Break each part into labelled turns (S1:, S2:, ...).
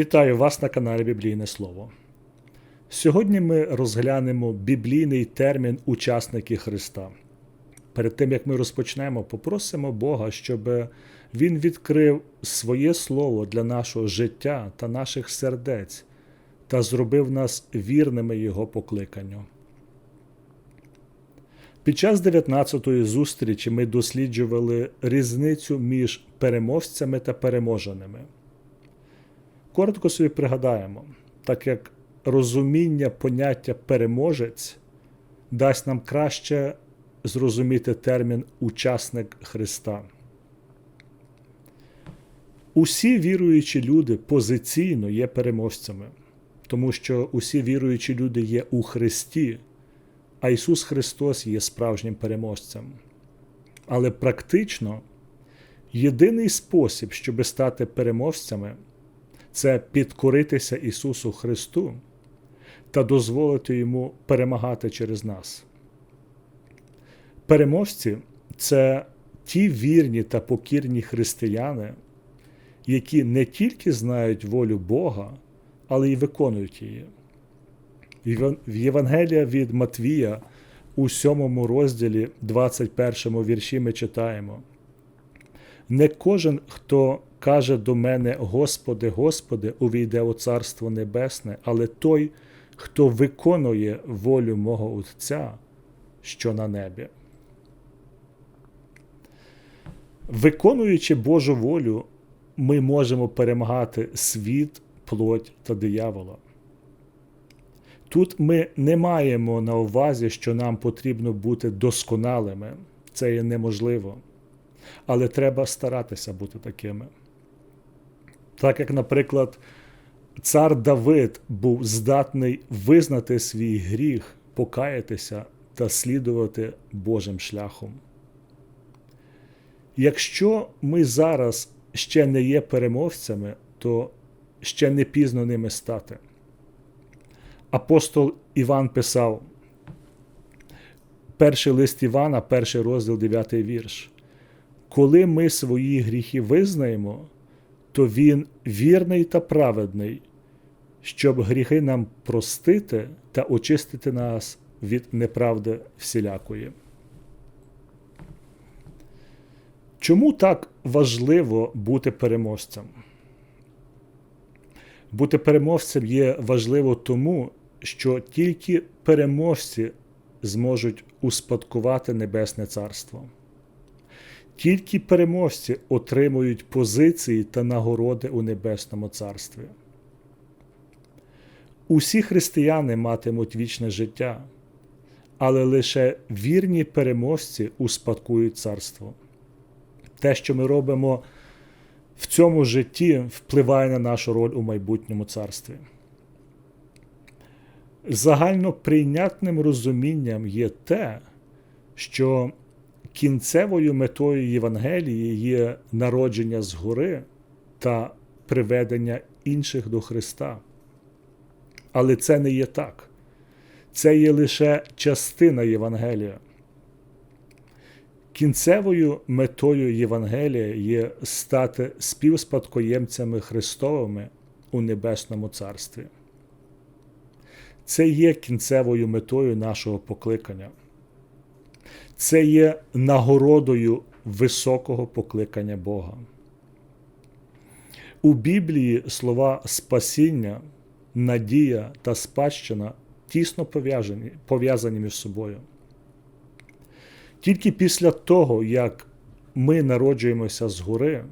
S1: Вітаю вас на каналі Біблійне Слово. Сьогодні ми розглянемо біблійний термін учасники Христа. Перед тим як ми розпочнемо, попросимо Бога, щоб Він відкрив своє слово для нашого життя та наших сердець та зробив нас вірними Його покликанню. Під час 19-ї зустрічі ми досліджували різницю між переможцями та переможеними. Коротко собі пригадаємо, так як розуміння поняття переможець дасть нам краще зрозуміти термін учасник Христа. Усі віруючі люди позиційно є переможцями, тому що усі віруючі люди є у Христі, а Ісус Христос є справжнім переможцем. Але практично єдиний спосіб, щоб стати переможцями це підкоритися Ісусу Христу та дозволити Йому перемагати через нас. Переможці це ті вірні та покірні християни, які не тільки знають волю Бога, але й виконують її. В Євангелія від Матвія у 7 розділі, 21 вірші ми читаємо. Не кожен, хто каже до мене, Господи, Господи, увійде у Царство Небесне, але той, хто виконує волю мого Отця, що на небі. Виконуючи Божу волю, ми можемо перемагати світ, плоть та диявола. Тут ми не маємо на увазі, що нам потрібно бути досконалими. Це є неможливо. Але треба старатися бути такими. Так як, наприклад, цар Давид був здатний визнати свій гріх, покаятися та слідувати Божим шляхом. Якщо ми зараз ще не є переможцями, то ще не пізно ними стати. Апостол Іван писав, перший лист Івана, перший розділ, 9 вірш. Коли ми свої гріхи визнаємо, то Він вірний та праведний, щоб гріхи нам простити та очистити нас від неправди всілякої. Чому так важливо бути переможцем? Бути переможцем є важливо тому, що тільки переможці зможуть успадкувати Небесне Царство. Тільки переможці отримують позиції та нагороди у Небесному Царстві. Усі християни матимуть вічне життя, але лише вірні переможці успадкують царство. Те, що ми робимо в цьому житті, впливає на нашу роль у майбутньому царстві. Загально прийнятним розумінням є те, що кінцевою метою Євангелії є народження згори та приведення інших до Христа. Але це не є так. Це є лише частина Євангелія. Кінцевою метою Євангелія є стати співспадкоємцями Христовими у Небесному Царстві. Це є кінцевою метою нашого покликання. Це є нагородою високого покликання Бога. У Біблії слова спасіння, надія та спадщина тісно пов'язані, пов'язані між собою. Тільки після того, як ми народжуємося згори,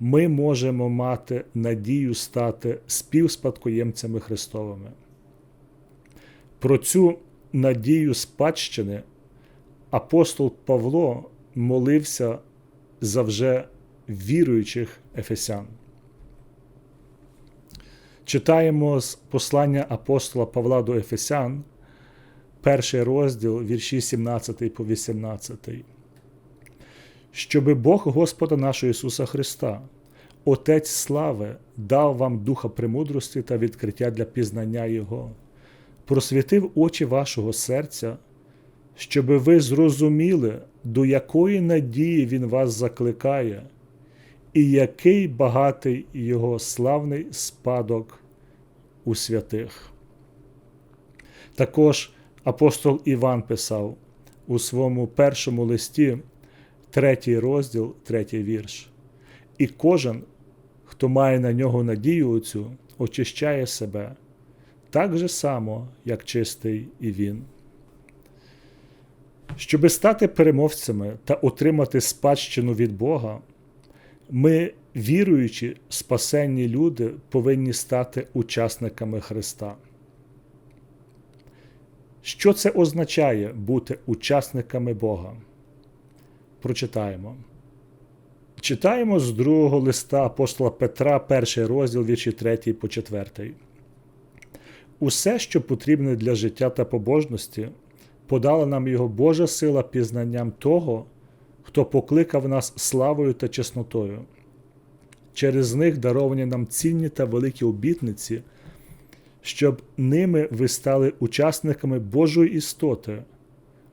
S1: ми можемо мати надію стати співспадкоємцями Христовими. Про цю надію спадщини апостол Павло молився за вже віруючих ефесян. Читаємо з послання апостола Павла до Ефесян, перший розділ, вірші 17 по 18. Щоби Бог Господа нашого Ісуса Христа, Отець слави, дав вам духа премудрості та відкриття для пізнання Його, просвітив очі вашого серця, щоби ви зрозуміли, до якої надії Він вас закликає, і який багатий його славний спадок у святих. Також апостол Іван писав у своєму першому листі, третій розділ, третій вірш. І кожен, хто має на нього надію оцю, очищає себе так же само, як чистий і він. Щоби стати переможцями та отримати спадщину від Бога, ми, віруючі, спасенні люди, повинні стати учасниками Христа. Що це означає бути учасниками Бога? Прочитаємо. Читаємо з другого листа апостола Петра, перший розділ вірші 3 по 4. Усе, що потрібне для життя та побожності, подала нам його Божа сила пізнанням того, хто покликав нас славою та чеснотою. Через них даровані нам цінні та великі обітниці, щоб ними ви стали учасниками Божої істоти,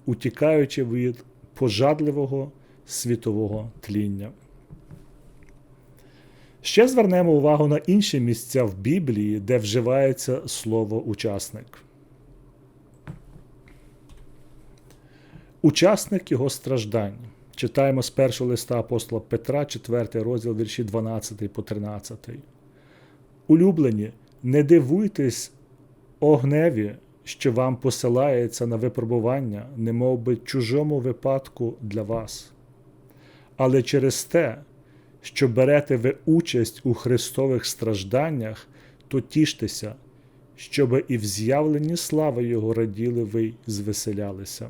S1: утікаючи від пожадливого світового тління. Ще звернемо увагу на інші місця в Біблії, де вживається слово учасник. Учасник його страждань. Читаємо з першого листа апостола Петра, 4 розділ вірші 12 по 13. Улюблені, не дивуйтесь огневі, що вам посилається на випробування, немов би чужому випадку для вас. Але через те, що берете ви участь у Христових стражданнях, то тіштеся, щоби і в з'явленні слави Його раділи ви й звеселялися.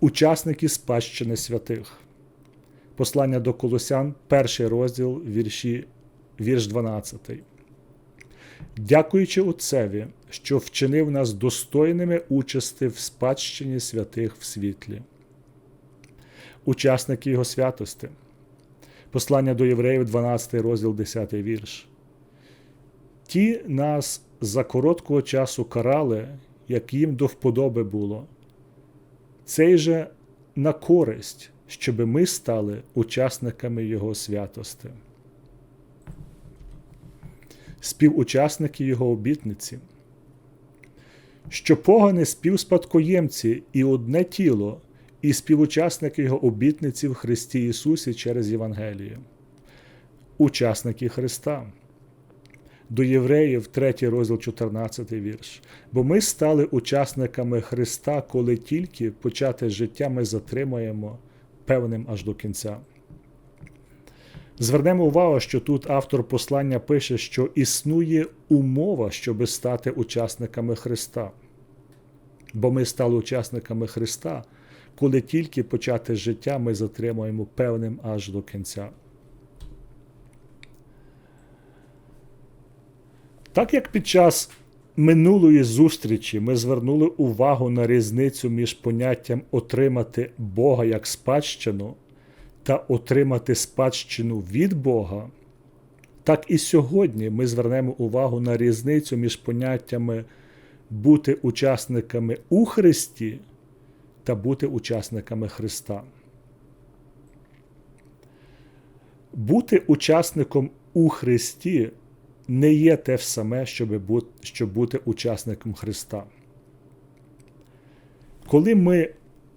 S1: Учасники спадщини святих. Послання до Колосян, перший розділ вірші, вірш 12. Дякуючи Отцеві, що вчинив нас достойними участи в спадщині святих в світлі учасники Його святости. Послання до євреїв, 12 розділ, 10 вірш. Ті нас за короткого часу карали, як їм до вподоби було. Цей же на користь, щоби ми стали учасниками Його святости. Співучасники Його обітниці, що погани співспадкоємці і одне тіло і співучасники його обітниці в Христі Ісусі через Євангеліє, учасники Христа. До Євреїв, 3 розділ 14 вірш. Бо ми стали учасниками Христа, коли тільки почати життя ми затримаємо певним аж до кінця. Звернемо увагу, що тут автор послання пише, що існує умова, щоби стати учасниками Христа. Бо ми стали учасниками Христа, коли тільки почати життя ми затримуємо певним аж до кінця. Так як під час минулої зустрічі ми звернули увагу на різницю між поняттям отримати Бога як спадщину та отримати спадщину від Бога, так і сьогодні ми звернемо увагу на різницю між поняттями бути учасниками у Христі та бути учасниками Христа. Бути учасником у Христі не є те ж саме, щоб бути учасником Христа. Коли ми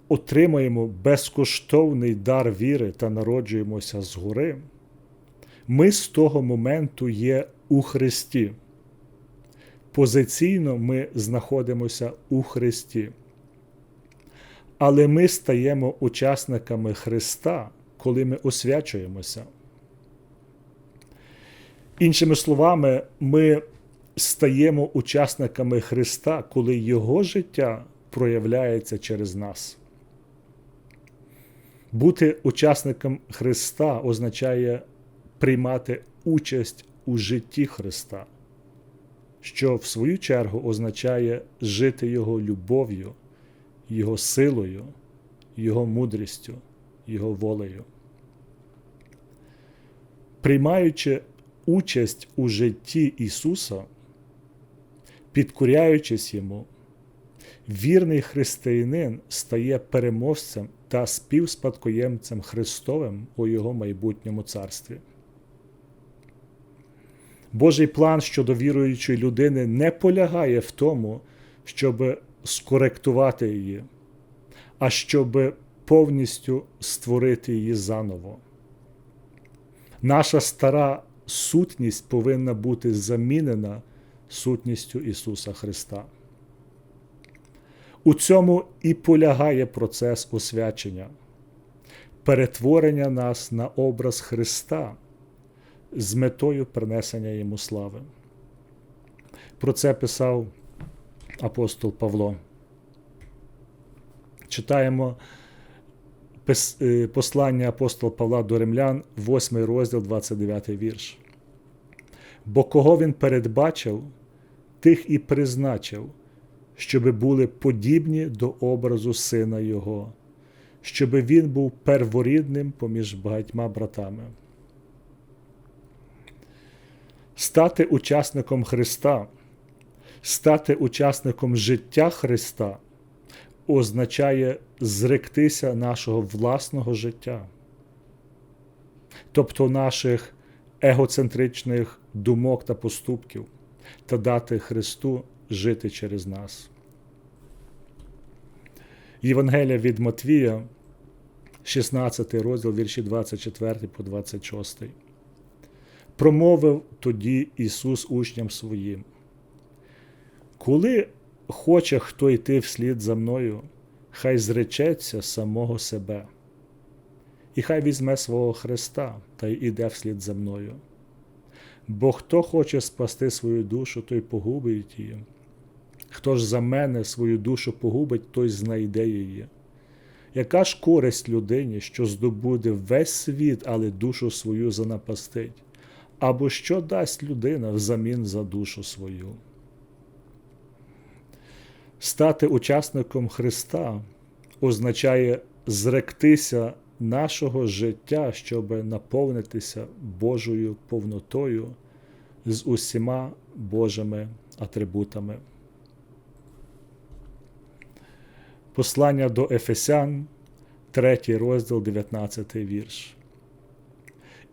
S1: отримаємо безкоштовний дар віри та народжуємося згори, ми з того моменту є у Христі. Позиційно ми знаходимося у Христі. Але ми стаємо учасниками Христа, коли ми освячуємося. Іншими словами, ми стаємо учасниками Христа, коли Його життя проявляється через нас. Бути учасником Христа означає приймати участь у житті Христа, що в свою чергу означає жити Його любов'ю. Його силою, Його мудрістю, Його волею. Приймаючи участь у житті Ісуса, підкоряючись Йому, вірний християнин стає переможцем та співспадкоємцем Христовим у Його майбутньому царстві. Божий план щодо віруючої людини не полягає в тому, щоб скоректувати її, а щоб повністю створити її заново. Наша стара сутність повинна бути замінена сутністю Ісуса Христа. У цьому і полягає процес освячення, перетворення нас на образ Христа з метою принесення йому слави. Про це писав апостол Павло. Читаємо послання апостола Павла до Римлян, 8 розділ, 29 вірш. Бо кого він передбачив, тих і призначив, щоби були подібні до образу сина Його, щоби він був перворідним поміж багатьма братами. Стати учасником Христа, стати учасником життя Христа означає зректися нашого власного життя, тобто наших егоцентричних думок та поступків, та дати Христу жити через нас. Євангелія від Матвія, 16 розділ вірші 24 по 26. Промовив тоді Ісус учням своїм. Коли хоче хто йти вслід за мною, хай зречеться самого себе, і хай візьме свого Христа та й іде вслід за мною. Бо хто хоче спасти свою душу, той погубить її. Хто ж за мене свою душу погубить, той знайде її. Яка ж користь людині, що здобуде весь світ, але душу свою занапастить? Або що дасть людина взамін за душу свою? Стати учасником Христа означає зректися нашого життя, щоб наповнитися Божою повнотою з усіма Божими атрибутами. Послання до Ефесян, 3 розділ, 19 вірш.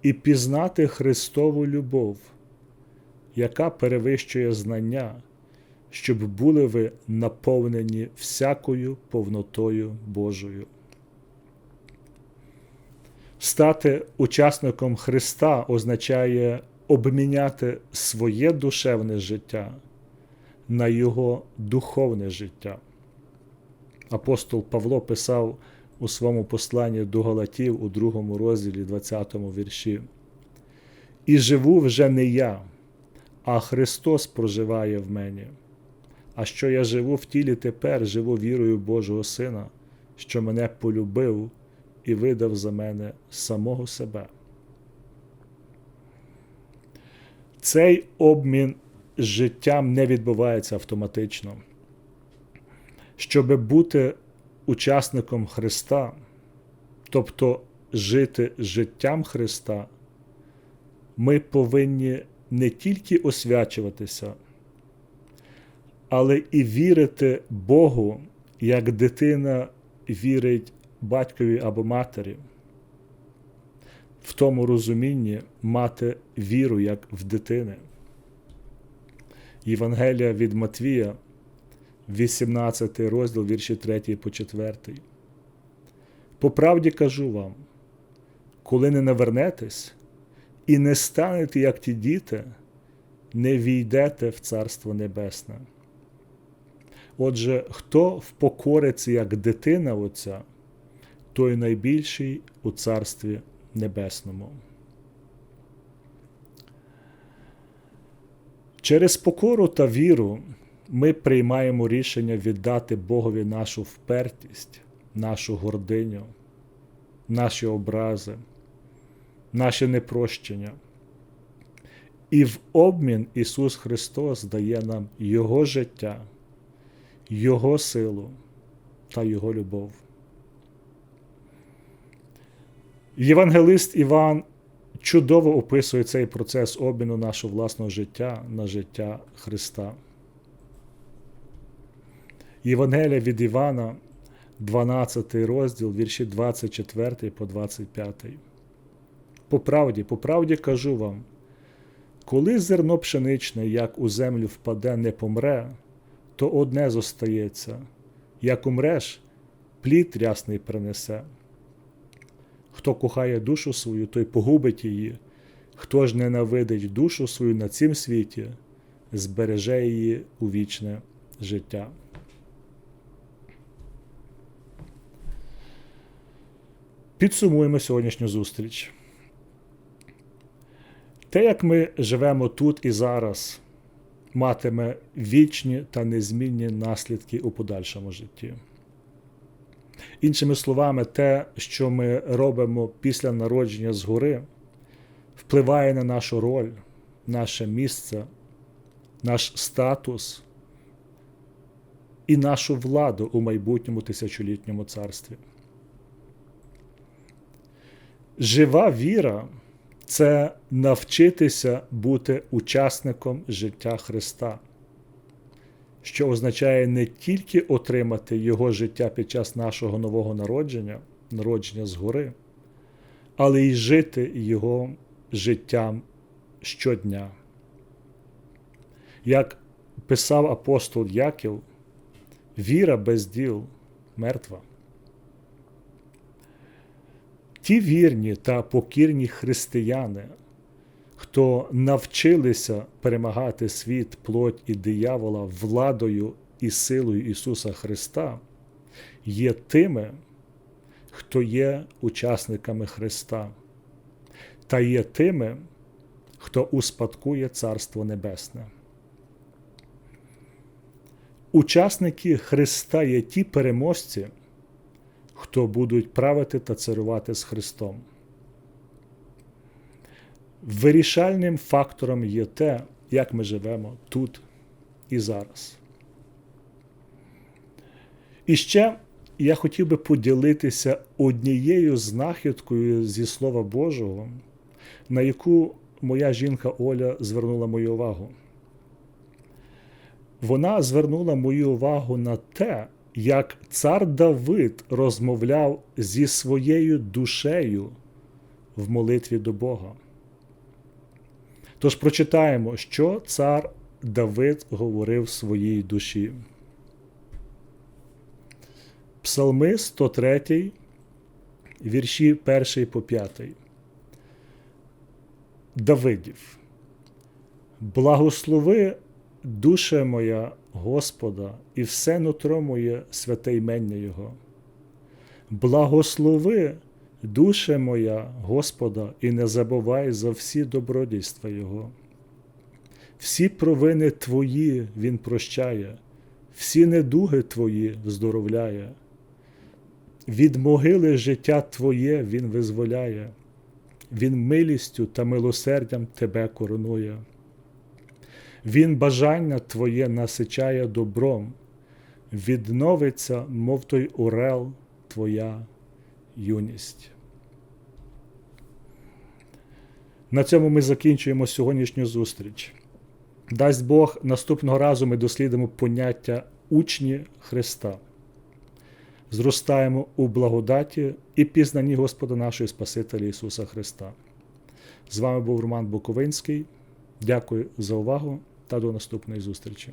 S1: І пізнати Христову любов, яка перевищує знання щоб були ви наповнені всякою повнотою Божою. Стати учасником Христа означає обміняти своє душевне життя на Його духовне життя. Апостол Павло писав у своєму посланні до Галатів у другому розділі 20 вірші. І живу вже не я, а Христос проживає в мені а що я живу в тілі тепер, живу вірою Божого Сина, що мене полюбив і видав за мене самого себе. Цей обмін життям не відбувається автоматично. Щоб бути учасником Христа, тобто жити життям Христа, ми повинні не тільки освячуватися але і вірити Богу, як дитина вірить батькові або матері. В тому розумінні мати віру як в дитини. Євангелія від Матвія, 18 розділ вірші 3 по 4. По правді кажу вам, коли не навернетесь і не станете, як ті діти, не війдете в Царство Небесне. Отже, хто впокориться як дитина Отця, той найбільший у Царстві Небесному. Через покору та віру ми приймаємо рішення віддати Богові нашу впертість, нашу гординю, наші образи, наше непрощення. І в обмін Ісус Христос дає нам Його життя. Його силу та Його любов. Євангелист Іван чудово описує цей процес обміну нашого власного життя на життя Христа. Євангелія від Івана, 12 розділ, вірші 24 по 25. По правді, по правді кажу вам, коли зерно пшеничне, як у землю впаде, не помре, то одне зостається, як умреш, плід рясний принесе. Хто кохає душу свою, той погубить її, хто ж ненавидить душу свою на цім світі, збереже її у вічне життя. Підсумуємо сьогоднішню зустріч. Те, як ми живемо тут і зараз, матиме вічні та незмінні наслідки у подальшому житті. Іншими словами, те, що ми робимо після народження згори, впливає на нашу роль, наше місце, наш статус і нашу владу у майбутньому тисячолітньому царстві. Жива віра це навчитися бути учасником життя Христа, що означає не тільки отримати Його життя під час нашого нового народження, народження згори, але й жити Його життям щодня. Як писав апостол Яків, віра без діл мертва. Ті вірні та покірні християни, хто навчилися перемагати світ, плоть і диявола владою і силою Ісуса Христа, є тими, хто є учасниками Христа, та є тими, хто успадкує Царство Небесне. Учасники Христа є ті переможці хто будуть правити та царювати з Христом. Вирішальним фактором є те, як ми живемо тут і зараз. І ще я хотів би поділитися однією знахідкою зі Слова Божого, на яку моя жінка Оля звернула мою увагу. Вона звернула мою увагу на те, як цар Давид розмовляв зі своєю душею в молитві до Бога. Тож прочитаємо, що цар Давид говорив своїй душі. Псалми 103, вірші 1 по 5. Давидів. Благослови душе моя Господа і все нутро моє святе ймення Його. Благослови, душе моя, Господа, і не забувай за всі добродійства Його. Всі провини Твої Він прощає, всі недуги Твої здоровляє. Від могили життя Твоє Він визволяє, Він милістю та милосердям Тебе коронує. Він бажання Твоє насичає добром, відновиться, мов той орел, Твоя юність. На цьому ми закінчуємо сьогоднішню зустріч. Дасть Бог, наступного разу ми дослідимо поняття учні Христа. Зростаємо у благодаті і пізнанні Господа нашого Спасителя Ісуса Христа. З вами був Роман Буковинський. Дякую за увагу та до наступної зустрічі.